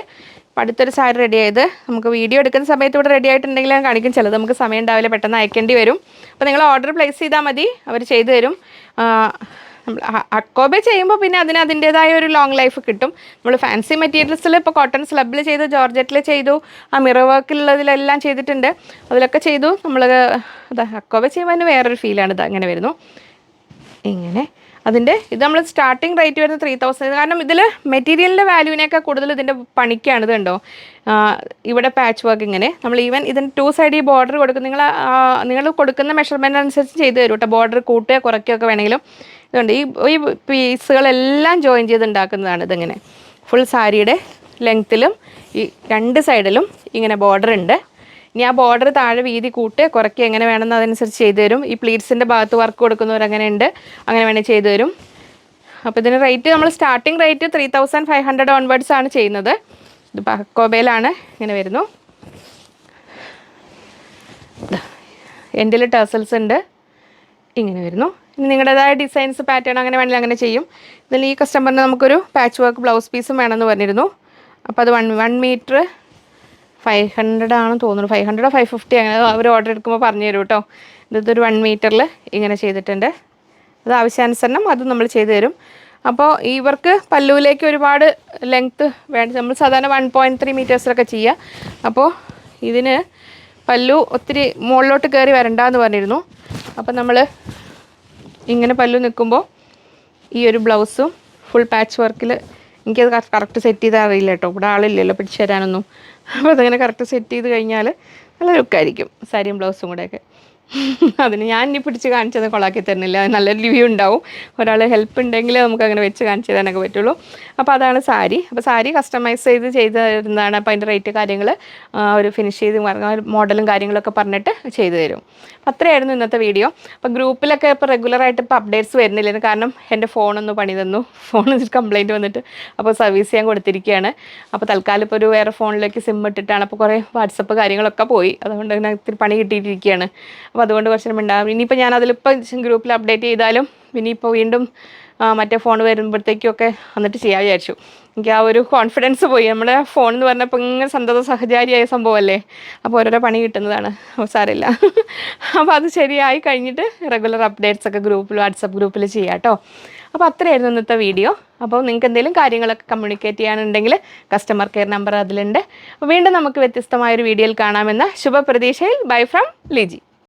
അടുത്തൊരു സാരി റെഡി ആയത് നമുക്ക് വീഡിയോ എടുക്കുന്ന സമയത്ത് ഇവിടെ റെഡി ആയിട്ടുണ്ടെങ്കിൽ ഞാൻ കാണിക്കും. ചിലത് നമുക്ക് സമയം ഉണ്ടാവില്ല പെട്ടെന്ന് അയക്കേണ്ടി വരും. അപ്പോൾ നിങ്ങൾ ഓർഡർ പ്ലേസ് ചെയ്താൽ മതി. അവർ ചെയ്തു തരും. നമ്മൾ അക്കോബെ ചെയ്യുമ്പോൾ പിന്നെ അതിന് അതിന്റേതായ ഒരു ലോങ് ലൈഫ് കിട്ടും. നമ്മൾ ഫാൻസി മെറ്റീരിയൽസിൽ ഇപ്പോൾ കോട്ടൺ സ്ലബിൽ ചെയ്തു ജോർജറ്റിൽ ചെയ്തു ആ മിറർ വർക്കിലുള്ളതിലെല്ലാം ചെയ്തിട്ടുണ്ട്. അതിലൊക്കെ ചെയ്തു. നമ്മൾ അതാ അക്കോബെ ചെയ്യുമ്പോൾ അതിന് വേറൊരു ഫീലാണ് ഇത് അങ്ങനെ വരുന്നു. ഇങ്ങനെ. അതിന്റെ ഇത് നമ്മൾ സ്റ്റാർട്ടിങ് റേറ്റ് വരുന്നത് ത്രീ തൗസൻഡ് കാരണം ഇതിൽ മെറ്റീരിയലിന്റെ വാല്യൂവിനേക്കാൾ കൂടുതൽ ഇതിന്റെ പണിക്കാണ് ഇത് ഇവിടെ പാച്ച് വർക്ക് ഇങ്ങനെ. നമ്മൾ ഈവൻ ഇതിന് ടു സൈഡ് ഈ ബോർഡർ കൊടുക്കും. നിങ്ങൾ നിങ്ങൾ കൊടുക്കുന്ന മെഷർമെന്റ് അനുസരിച്ച് ചെയ്ത് തരും കേട്ടോ. ബോർഡർ കൂട്ടുകയോ കുറയ്ക്കുകയൊക്കെ വേണമെങ്കിലും. ഇതുണ്ട് ഈ ഈ പീസുകളെല്ലാം ജോയിൻ ചെയ്ത് ഉണ്ടാക്കുന്നതാണ് ഇതിങ്ങനെ. ഫുൾ സാരിയുടെ ലെങ്ത്തിലും ഈ രണ്ട് സൈഡിലും ഇങ്ങനെ ബോർഡർ ഉണ്ട്. ഇനി ആ ബോർഡർ താഴെ വീതി കൂട്ട് കുറയ്ക്കുക എങ്ങനെ വേണമെന്ന് അതനുസരിച്ച് ചെയ്തു തരും. ഈ പ്ലീറ്റ്സിന്റെ ഭാഗത്ത് വർക്ക് കൊടുക്കുന്നവർ അങ്ങനെ ഉണ്ട്. അങ്ങനെ വേണമെങ്കിൽ ചെയ്തു തരും. അപ്പോൾ ഇതിന് റേറ്റ് നമ്മൾ starting rate three thousand five hundred onwards ആണ് ചെയ്യുന്നത്. ഇത് പക്കോബയിലാണ് ഇങ്ങനെ വരുന്നു. എൻഡിൽ ടേസൽസ് ഉണ്ട്? ഇങ്ങനെ വരുന്നു. ഇനി നിങ്ങളുടേതായ ഡിസൈൻസ് പാറ്റേൺ അങ്ങനെ വേണമെങ്കിൽ അങ്ങനെ ചെയ്യും. ഇതിൽ ഈ കസ്റ്റമറിന് നമുക്കൊരു പാച്ച് വർക്ക് ബ്ലൗസ് പീസും വേണമെന്ന് പറഞ്ഞിരുന്നു. അപ്പോൾ അത് one one metre five hundred ആണ് തോന്നുന്നു. ഫൈവ് ഹൺഡ്രഡോ ഫൈവ് ഫിഫ്റ്റി അങ്ങനെ അവർ ഓർഡർ എടുക്കുമ്പോൾ പറഞ്ഞു തരും കേട്ടോ ഇതൊരു വൺ മീറ്ററിൽ ഇങ്ങനെ ചെയ്തിട്ടുണ്ട്. അത് ആവശ്യാനുസരണം അത് നമ്മൾ ചെയ്തു തരും. അപ്പോൾ ഇവർക്ക് പല്ലുവിലേക്ക് ഒരുപാട് ലെങ്ത്ത് വേണ്ട. നമ്മൾ സാധാരണ വൺ പോയിന്റ് ത്രീ മീറ്റേഴ്സിലൊക്കെ ചെയ്യുക അപ്പോൾ ഇതിന് പല്ലു ഒത്തിരി മുകളിലോട്ട് കയറി വരണ്ടെന്ന് പറഞ്ഞിരുന്നു. അപ്പോൾ നമ്മൾ ഇങ്ങനെ പല്ലു നിൽക്കുമ്പോൾ ഈ ഒരു ബ്ലൗസും ഫുൾ പാച്ച് വർക്കിൽ എനിക്കത് കറക്റ്റ് സെറ്റ് ചെയ്താൽ അറിയില്ല കേട്ടോ ഇവിടെ ആളില്ലല്ലോ പിടിച്ചു തരാനൊന്നും അപ്പോൾ അതങ്ങനെ കറക്റ്റ് സെറ്റ് ചെയ്ത് കഴിഞ്ഞാൽ നല്ല ലുക്കായിരിക്കും സാരിയും ബ്ലൗസും കൂടെയൊക്കെ. അതിന് ഞാൻ ഇനി പിടിച്ച് കാണിച്ചത് കൊളാക്കി തരുന്നില്ല. നല്ലൊരു റിവ്യൂ ഉണ്ടാവും. ഒരാൾ ഹെൽപ്പ് ഉണ്ടെങ്കിൽ നമുക്ക് അങ്ങനെ വെച്ച് കാണിച്ചു തരാനൊക്കെ പറ്റുള്ളൂ. അപ്പോൾ അതാണ് സാരി. അപ്പോൾ സാരി കസ്റ്റമൈസ് ചെയ്ത് ചെയ്ത് തരുന്നതാണ്. അപ്പോൾ അതിന്റെ റേറ്റ് കാര്യങ്ങൾ ഒരു ഫിനിഷ് ചെയ്ത് മോഡലും കാര്യങ്ങളൊക്കെ പറഞ്ഞിട്ട് ചെയ്തു തരും. അപ്പോൾ അത്രയായിരുന്നു ഇന്നത്തെ വീഡിയോ അപ്പോൾ ഗ്രൂപ്പിലൊക്കെ ഇപ്പോൾ റെഗുലറായിട്ട് ഇപ്പോൾ അപ്ഡേറ്റ്സ് വരുന്നില്ല. കാരണം എന്റെ ഫോണൊന്ന് പണി തന്നു. ഫോൺ കംപ്ലയിന്റ് വന്നിട്ട് അപ്പോൾ സർവീസ് ചെയ്യാൻ കൊടുത്തിരിക്കുകയാണ് അപ്പോൾ തൽക്കാലം ഇപ്പോൾ ഒരു വേറെ ഫോണിലേക്ക് സിം ഇട്ടിട്ടാണ്. അപ്പോൾ കുറേ വാട്സപ്പ് കാര്യങ്ങളൊക്കെ പോയി. അതുകൊണ്ട് തന്നെ ഇത്തിരി പണി കിട്ടിയിട്ടിരിക്കുകയാണ് അപ്പോൾ അതുകൊണ്ട് പ്രശ്നം ഉണ്ടാകും ഇനിയിപ്പോൾ ഞാൻ അതിലിപ്പോൾ ഗ്രൂപ്പിൽ അപ്ഡേറ്റ് ചെയ്താലും ഇനിയിപ്പോൾ വീണ്ടും മറ്റേ ഫോൺ വരുമ്പോഴത്തേക്കൊക്കെ എന്നിട്ട് ചെയ്യാൻ വിചാരിച്ചു. എനിക്ക് ആ ഒരു കോൺഫിഡൻസ് പോയി. നമ്മുടെ ഫോൺ എന്ന് പറഞ്ഞപ്പോൾ ഇങ്ങനെ സന്തത സഹചാരിയായ സംഭവമല്ലേ അപ്പോൾ ഓരോരോ പണി കിട്ടുന്നതാണ്. സാരമില്ല. <laughs> അപ്പോൾ അത് ശരിയായി കഴിഞ്ഞിട്ട് റെഗുലർ അപ്ഡേറ്റ്സ് ഒക്കെ ഗ്രൂപ്പിൽ വാട്സപ്പ് ഗ്രൂപ്പിൽ ചെയ്യാം കേട്ടോ അപ്പോൾ അത്രയായിരുന്നു ഇന്നത്തെ വീഡിയോ അപ്പോൾ നിങ്ങൾക്ക് എന്തെങ്കിലും കാര്യങ്ങളൊക്കെ കമ്മ്യൂണിക്കേറ്റ് ചെയ്യാനുണ്ടെങ്കിൽ കസ്റ്റമർ കെയർ നമ്പർ അതിലുണ്ട്. വീണ്ടും നമുക്ക് വ്യത്യസ്തമായൊരു വീഡിയോയിൽ കാണാമെന്ന ശുഭപ്രതീക്ഷയിൽ. Bye from Liji